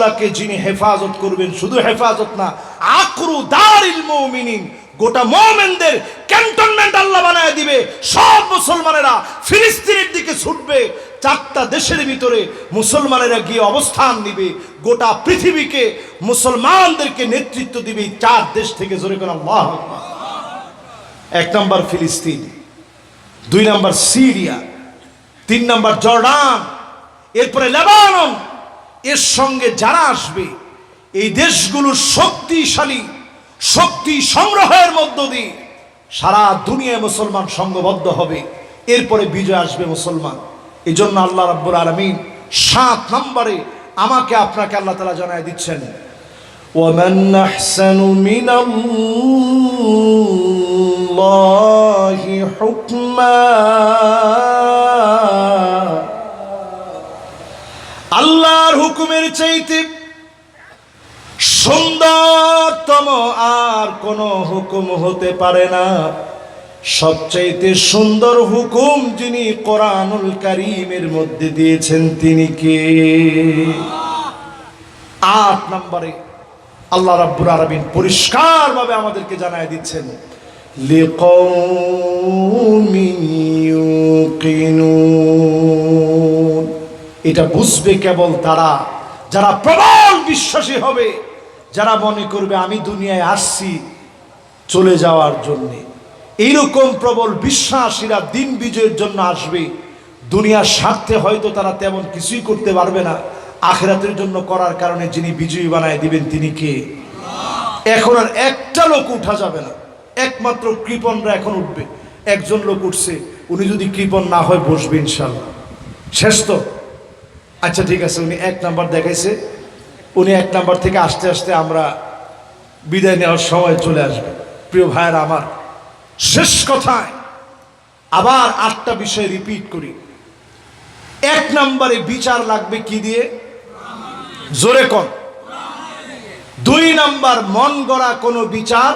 দেশগুলাকে যিনি হেফাজত করবেন, শুধু হেফাজত না আকরু দারিল মুমিনিন, গোটা মোমেনদের ক্যান্টনমেন্ট আল্লাহ বানায় দিবে। সব মুসলমানেরা ফিলিস্তিনের দিকে ছুটবে, চারটা দেশের ভিতরে মুসলমানেরা গিয়ে অবস্থান নিবে। গোটা পৃথিবীকে মুসলমানদেরকে নেতৃত্ব দিবে চার দেশ থেকে, জোরে করে আল্লাহ এক নম্বর ফিলিস্তিন, দুই নম্বর সিরিয়া, তিন নম্বর জর্ডান, এরপরে লেবানন এর সঙ্গে যারা আসবে এই দেশগুলো শক্তিশালী শক্তি সংগ্রহের মধ্য দিয়ে সারা দুনিয়ায় মুসলমান সংঘবদ্ধ হবে এরপরে বিজয় আসবে মুসলমান এই জন্য আল্লাহ রাব্বুল আলমিন সাত নম্বরে আমাকে আপনাকে আল্লাহ তালা জানায় দিচ্ছেন ومن أحسن من الله حكما আল্লাহর হুকুমের চাইতে সুন্দরতম আর কোনো হুকুম হতে পারে না। সবচাইতে সুন্দর হুকুম যিনি কোরআনুল কারীমের মধ্যে দিয়েছেন তিনি কে? আট নম্বরে আল্লাহ রাব্বুর আরবিন পরিষ্কারভাবে আমাদেরকে জানায় দিচ্ছেন লিকৌমিন ইউকিনুন। এটা বুঝবে কেবল তারা, যারা প্রবল বিশ্বাসী হবে, যারা মনে করবে, আমি দুনিয়ায় আসছি চলে যাওয়ার জন্যে। এইরকম প্রবল বিশ্বাসীরা দিন বিজয়ের জন্য আসবে। দুনিয়ার স্বার্থে হয়তো তারা তেমন কিছুই করতে পারবে না। আখেরাতের জন্য করার কারণে যিনি বিজয়ী বানায় দিবেন তিনি কে? এখন আর একটা লোক উঠা যাবে না। একমাত্র কৃপনরা এখন উঠবে। একজন লোক উঠছে, উনি যদি কৃপন না হয় বসবে ইনশাল্লাহ। শেষ তো? আচ্ছা ঠিক আছে, উনি এক নাম্বার দেখাইছে। উনি এক নাম্বার থেকে আস্তে আস্তে আমরা বিদায় নেওয়ার সময় চলে আসবে। প্রিয় ভাইয়ের আমার, শেষ কথায় আবার আটটা বিষয় রিপিট করি। এক নম্বরে বিচার লাগবে কি দিয়ে? জোরে কন। দুই নাম্বার, মন গড়া কোনো বিচার।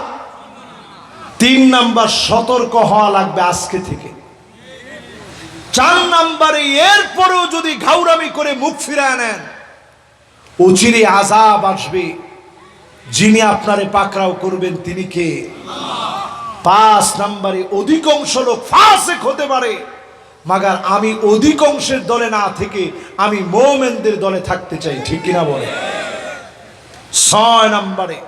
তিন নাম্বার, সতর্ক হওয়া লাগবে আজকে থেকে। চার নাম্বারে এরপরেও যদি ঘাউরামি করে মুখ ফিরায় নেন অচিরে আজাব আসবে। যিনি আপনারে পাকড়াও করবেন, তিনি কে? পাঁচ নাম্বারে অধিকাংশ লোক ফাসেক হতে পারে, মাগার আমি অধিকাংশের দলে না থেকে আমি মোমেনদের দলে থাকতে চাই, ঠিক কিনা বলে ছয় নাম্বারে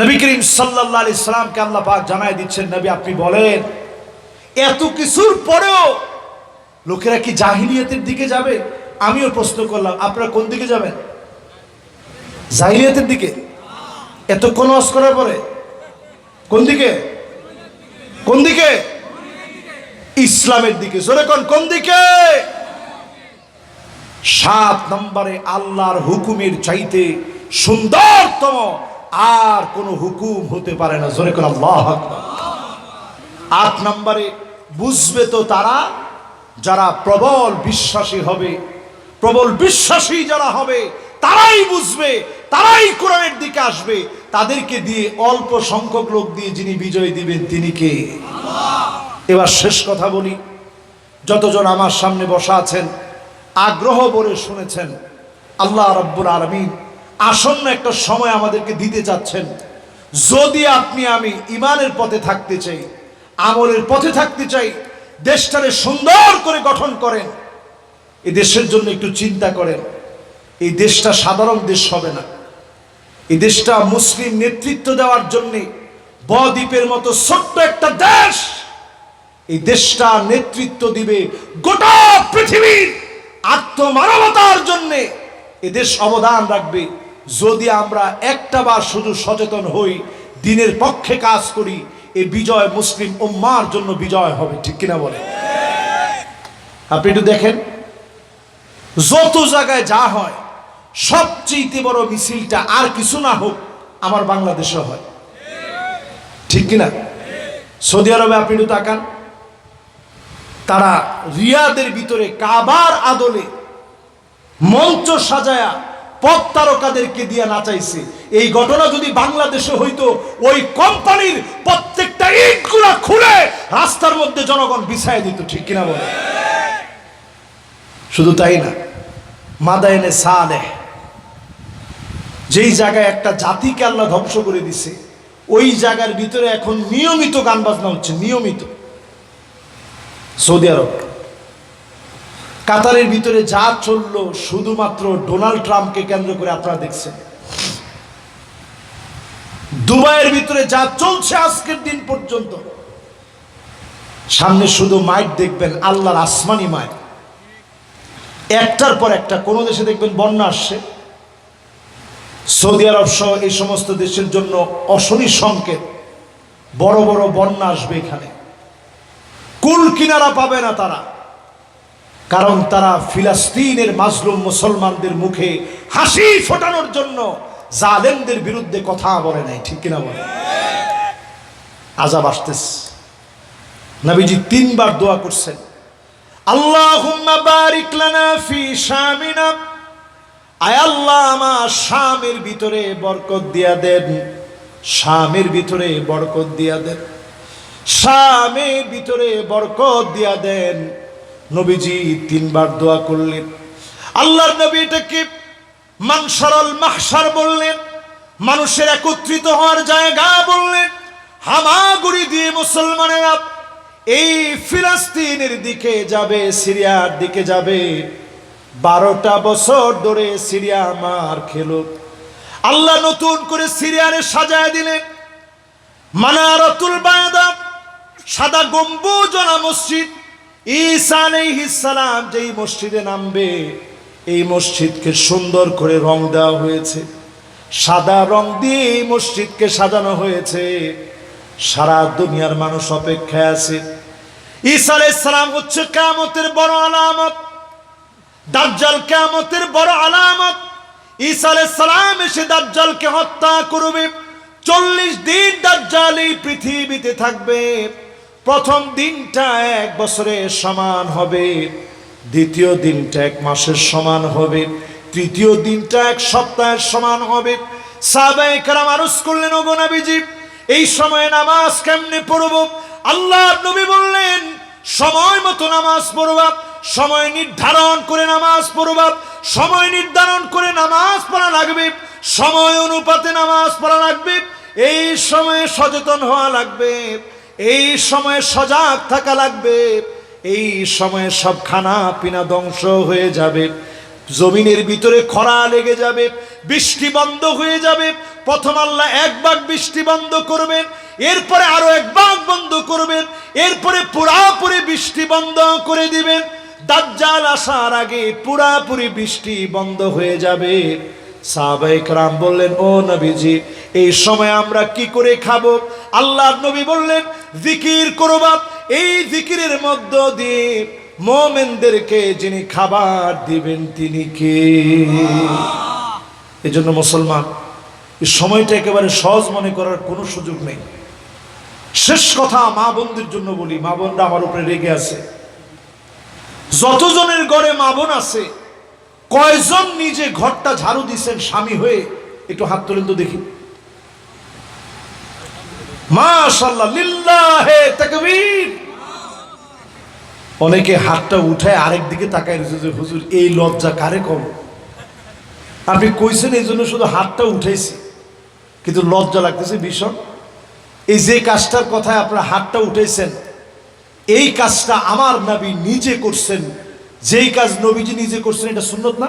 নবী করিম সাল্লাহ আলি সাল্লামকে আল্লাহ পাক জানাই দিচ্ছেন, নবী আপনি বলেন এত কিছুর পরেও লোকেরা কি জাহিলিয়াতের দিকে যাবে? আমিও প্রশ্ন করলাম, আপনারা কোন দিকে যাবেন? জাহিলিয়াতের দিকে? এতক্ষণ ওয়াজ করার পরে? কোন দিকে? কোন দিকে? ইসলামের দিকে। কোন কোন দিকে? সাত নম্বরে আল্লাহর হুকুমের চাইতে সুন্দরতম আর কোন হুকুম হতে পারে না। জোরে কোন, আল্লাহ। আট নম্বরে, বুঝবে তো তারা যারা প্রবল বিশ্বাসী হবে, প্রবল বিশ্বাসী যারা হবে, তারাই বুঝবে, তারাই কোরআনের দিকে আসবে। তাদেরকে দিয়ে অল্প সংখ্যক লোক দিয়ে যিনি বিজয় দিবেন, তিনি কে? এবার শেষ কথা বলি। যতজন আমার সামনে বসা আছেন, আগ্রহ বলে শুনেছেন, আল্লাহ রব্বুল আলমিন আসন্ন একটা সময় আমাদেরকে দিতে চাচ্ছেন। যদি আপনি আমি ইমানের পথে থাকতে চাই আমলের পথে থাকতে চাই, দেশটারে সুন্দর করে গঠন করেন। এই দেশের জন্য একটু চিন্তা করেন, এই দেশটা সাধারণ দেশ হবে না। এই দেশটা মুসলিম নেতৃত্ব দেওয়ার জন্য বদ্বীপের মতো ছোট্ট একটা দেশ, এই দেশটা নেতৃত্ব দিবে গোটা পৃথিবীর আত্মমানবতার জন্যে। এ দেশ অবদান রাখবে, যদি আমরা একটা বার শুধু সচেতন হই, দিনের পক্ষে কাজ করি এই বিজয় মুসলিম উম্মার জন্য বিজয় হবে, ঠিক কিনা বলে? আপনি একটু দেখেন, যত জায়গায় যা হয় সবচেয়ে বড় মিছিলটা আর কিছু না হোক, আমার বাংলাদেশে হয়। ঠিক কিনা? সৌদি আরবে আপনি একটু তাকান, তারা রিয়াদের ভিতরে কাবার আদলে মঞ্চ সাজায়া পথ তারকাদেরকে দিয়ে নাচাইছে। এই ঘটনা যদি বাংলাদেশে হইতো, ওই কোম্পানির প্রত্যেকটা ইটগুলা খুলে রাস্তার মধ্যে জনগণ বিছায় দিত, ঠিক কিনা বলে? শুধু তাই না, মাদায়নে সালেহ, যেই জায়গায় একটা জাতিকে আল্লাহ ধ্বংস করে দিছে, ওই জায়গার ভিতরে এখন নিয়মিত গান বাজনা হচ্ছে, নিয়মিত। সৌদি আরব, কাতারের ভিতরে যা চলল, শুধুমাত্র ডোনাল্ড ট্রাম্পকে কেন্দ্র করে আপনারা দেখছেন। দুবাইয়ের ভিতরে যা চলছে আজকের দিন পর্যন্ত, সামনে শুধু মাইট দেখবেন, আল্লাহর আসমানি মাইট একটার পর একটা, কোনো দেশে দেখবেন বন্যা আসছে। সৌদি আরব সহ এই সমস্ত দেশের জন্য অশনি সংকেত, বড় বড় বন্যা আসবে এখানে। কুল কিনারা পাবে না তারা, কারণ তারা ফিলাস্তিনের মাজলুম মুসলমানদের মুখে হাসি ফোটানোর জন্য জালেমদের বিরুদ্ধে কথা বলে নাই, ঠিক কিনা বলে? আজাব আসতেছে। নবীজি তিনবার দোয়া করছেন। আল্লাহুম্মা বারিক লানা ফি শামিনা। আয় আল্লাহ আমার শামের ভিতরে বরকত দিয়া দেন। শামের ভিতরে বরকত দিয়া দেন। শামের ভিতরে বরকত দিয়া দেন। নবীজি তিনবার দোয়া করলেন। আল্লাহর নবী এটাকে মানসারল মাহসার বললেন, মানুষের একত্রিত হওয়ার জায়গা বললেন, হামাগুড়ি দিয়ে মুসলমানেরা এই ফিলিস্তিনের দিকে যাবে, সিরিয়ার দিকে যাবে। বারোটা বছর ধরে সিরিয়া মার খেলো। আল্লাহ নতুন করে সিরিয়ারে সাজায় দিলেন। মানারতুল বায়দা, সাদা গম্বুজনা মসজিদ আলাইহিস সালাম যেই মসজিদে নামবে এই মসজিদকে সুন্দর করে রং দেওয়া হয়েছে। সাদা রং দিয়ে এই মসজিদকে সাজানো হয়েছে। সারা দুনিয়ার মানুষ অপেক্ষায় আছে। ঈসা আলাইহিস সালাম হচ্ছে কিয়ামতের বড় আলামত। দাজ্জাল কিয়ামতের বড় আলামত। ঈসা সালাম এসে দাজ্জালকে হত্যা করবে। চল্লিশ দিন দাজ্জাল এই পৃথিবীতে থাকবে। প্রথম দিনটা এক বছরের সমান হবে। দ্বিতীয় দিনটা এক মাসের সমান হবে। তৃতীয় দিনটা এক সপ্তাহের সমান হবে। সাহাবায়ে কেরাম আরজ করলেন, ওগো নবীজি, এই সময়ে নামাজ কেমনে পড়ব? আল্লাহ নবী বললেন, সময় মতো নামাজ পড়বা, সময় নির্ধারণ করে নামাজ পড়বা, সময় নির্ধারণ করে নামাজ পড়া লাগবে, সময় অনুপাতে নামাজ পড়া লাগবে, এই সময়ে সচেতন হওয়া লাগবে, এই সময়ে সজাগ থাকা লাগবে এই সময়ে সব খানা পিনা ধ্বংস হয়ে যাবে। জমিনের ভিতরে খরা লেগে যাবে, বৃষ্টি বন্ধ হয়ে যাবে। প্রথম আল্লাহ এক ভাগ বৃষ্টি বন্ধ করবেন, এরপরে আরও এক ভাগ বন্ধ করবেন, এরপরে পুরাপুরি বৃষ্টি বন্ধ করে দিবেন। দাজ্জাল আসার আগে পুরাপুরি বৃষ্টি বন্ধ হয়ে যাবে। সাহাবাইক রাম বললেন, ও নবীজি, এই সময় আমরা কি করে খাব? আল্লাহ নবী বললেন, জিকির করবা এই জিকিরের মধ্য দিয়ে মোমেনদেরকে যিনি খাবার দিবেন তিনি কে? এই জন্য মুসলমান, এই সময়টা একেবারে সহজ মনে করার কোনো সুযোগ নেই। শেষ কথা মা বোনদের জন্য বলি, মা বোনরা আমার উপরে রেগে আছে। যতজনের ঘরে মা বোন আছে, কয়জন নিজে ঘরটা ঝাড়ু দিচ্ছেন স্বামী হয়ে? একটু হাত তোলেন তো দেখি। মাশাল্লাহ লিল্লাহে তাকবীর। অনেকে হাতটা উঠায় আরেক দিকে তাকায় রয়েছে যে, হুজুর, এই লজ্জা কারে কম? আপনি কইছেন এই জন্য শুধু হাতটা উঠেছি কিন্তু লজ্জা লাগতেছে ভীষণ। এই যে কাজটার কথায় আপনার হাতটা উঠেছেন এই কাজটা আমার নবী নিজে করছেন। যেই কাজ নবীজি নিজে করছেন, এটা সুন্নত না?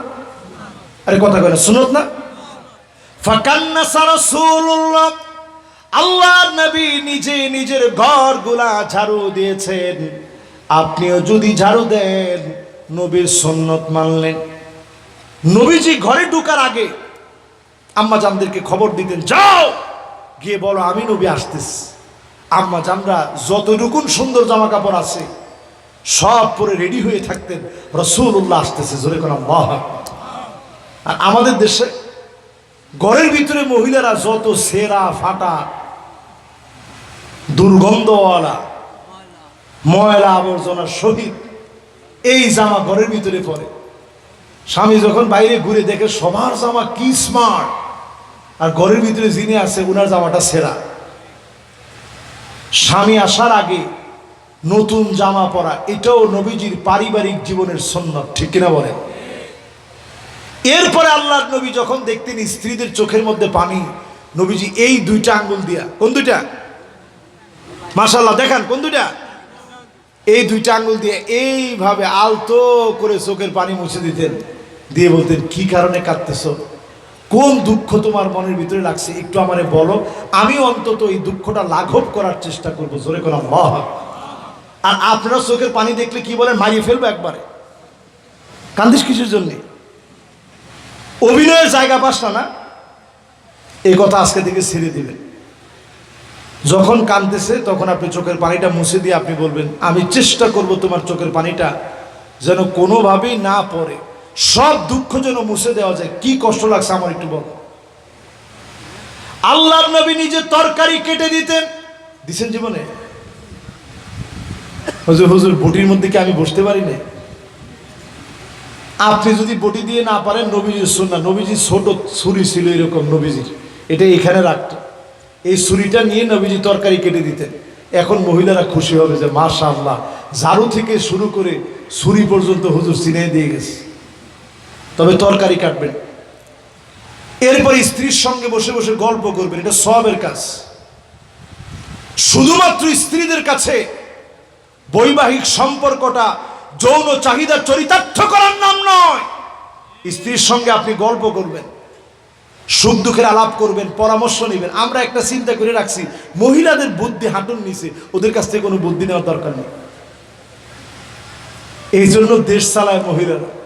আরে কথা কয় না, সুন্নত না? আল্লাহ নবী নিজে নিজের ঘরগুলা ঝাড়ু দিয়েছেন। আপনিও যদি ঝাড়ু দেন, নবীর সন্নত মানলেন। নবীজি ঘরে ঢুকার আগে আম্মা জানদেরকে খবর দিতেন, যাও! গিয়ে বলো, আমি নবী আসতেছি। আম্মা জানরা যতটুকুন সুন্দর জামা কাপড় আছে, সব পরে রেডি হয়ে থাকতেন রসুল্লাহ আসতেছে, জোরে কোন আর আমাদের দেশে ঘরের ভিতরে মহিলারা যত সেরা, ফাটা, দুর্গন্ধওয়ালা ময়লা আবর্জনা সহিত এই জামা ঘরের ভিতরে পরে স্বামী যখন বাইরে ঘুরে দেখে সবার জামা কি স্মার্ট আর ঘরের ভিতরে যিনি আছে ওনার জামাটা সেরা। স্বামী আসার আগে নতুন জামা পরা, এটাও নবীজির পারিবারিক জীবনের সন্ন্যত ঠিক কিনা বলেন এরপরে আল্লাহর নবী যখন দেখতেন স্ত্রীদের চোখের মধ্যে পানি, নবীজি এই দুইটা আঙ্গুল দিয়া, কোন দুইটা? মাশাল্লাহ দেখান, কোন দুইটা? এই দুইটা আঙ্গুল দিয়ে এইভাবে আলতো করে চোখের পানি মুছে দিতেন। দিয়ে বলতেন, কি কারণে কাঁদতেছ? কোন দুঃখ তোমার মনের ভিতরে লাগছে? একটু আমারে বলো। আমি অন্তত এই দুঃখটা লাঘব করার চেষ্টা করব। জোরে করলাম আর আপনারা চোখের পানি দেখলে কি বলেন? মারিয়ে ফেলব একবারে। কান্দিস কিছুর জন্যে? অভিনয়ের জায়গা পাস না না? এই কথা আজকে থেকে ছেড়ে দিবেন। যখন কাঁদতেছে তখন আপনি চোখের পানিটা মুছে দিয়ে আপনি বলবেন, আমি চেষ্টা করব তোমার চোখের পানিটা যেন কোনোভাবেই না পড়ে। সব দুঃখ যেন মুছে দেওয়া যায়। কি কষ্ট লাগছে আমার একটু বল। আল্লাহ নবী নিজে তরকারি কেটে দিতেন। দিছেন জীবনে? হুজুর হুজুর, বটির মধ্যে কি আমি বসতে পারি না আপনি যদি বটি দিয়ে না পারেন, নবীজির শুননা নবীজির ছোট ছুরি ছিল এরকম নবীজির। এটা এখানে রাখতো এই ছুরিটা নিয়ে নবীজি তরকারি কেটে দিতেন। এখন মহিলারা খুশি হবে যে মাশা আল্লাহ ঝাড়ু থেকে শুরু করে ছুরি পর্যন্ত হুজুর চিনে দিয়ে গেছে। তবে তরকারি কাটবেন। এরপর স্ত্রীর সঙ্গে বসে বসে গল্প করবেন। এটা সবের কাজ। শুধুমাত্র স্ত্রীদের কাছে বৈবাহিক সম্পর্কটা, যৌন চাহিদা চরিতার্থ করার নাম নয়। স্ত্রীর সঙ্গে আপনি গল্প করবেন। সুখ দুঃখের আলাপ করবেন, পরামর্শ নেবেন। আমরা একটা চিন্তা করে রাখছি, মহিলাদের বুদ্ধি হাঁটুন নিচে, ওদের কাছ থেকে কোনো বুদ্ধি নেওয়ার দরকার নেই। এই জন্য দেশ চালায় মহিলারা।